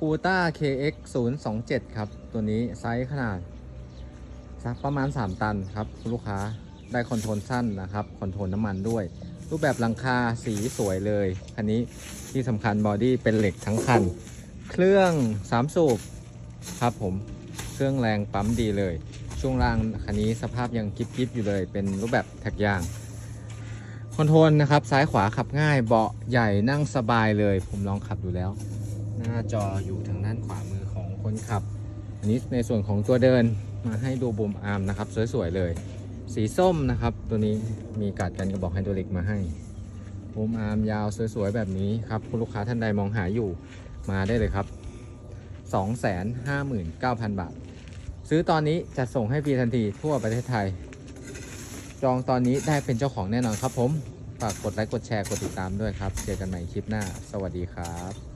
คูต้า KX 0 2 7ครับ ตัวนี้ไซส์ขนาดสักประมาณ 3 ตันครับคุณลูกค้าได้คอนโทรลสั้นนะครับคอนโทรลน้ำมันด้วย รูปแบบหลังคาสีสวยเลยคันนี้ที่สำคัญบอดี้เป็นเหล็กทั้งคัน เครื่อง 3 สูบครับผมเครื่องแรงปั๊มดีเลย ช่วงล่างคันนี้สภาพยังกิบกิบอยู่เลย เป็นรูปแบบแท็กยางคอนโทรลนะครับซ้ายขวาขับง่ายเบาะใหญ่นั่งสบายเลย ผมลองขับดูแล้ว หน้าจออยู่ทางด้านขวามือของคนขับ อันนี้ในส่วนของตัวเดินมาให้ดูบูมอาร์มนะครับ สวยๆเลย สีส้มนะครับ ตัวนี้มีกาดกันกระบอกไฮดรอลิกมาให้บูมอาร์มยาวสวยๆแบบนี้ครับคุณลูกค้าท่านใดมองหาอยู่มาได้เลยครับ 259,000 บาท ซื้อตอนนี้จะส่งให้ฟรีทันทีทั่วประเทศไทย จองตอนนี้ได้เป็นเจ้าของแน่นอนครับผมฝากกดไลค์กดแชร์กดติดตามด้วยครับ เจอกันใหม่คลิปหน้า สวัสดีครับ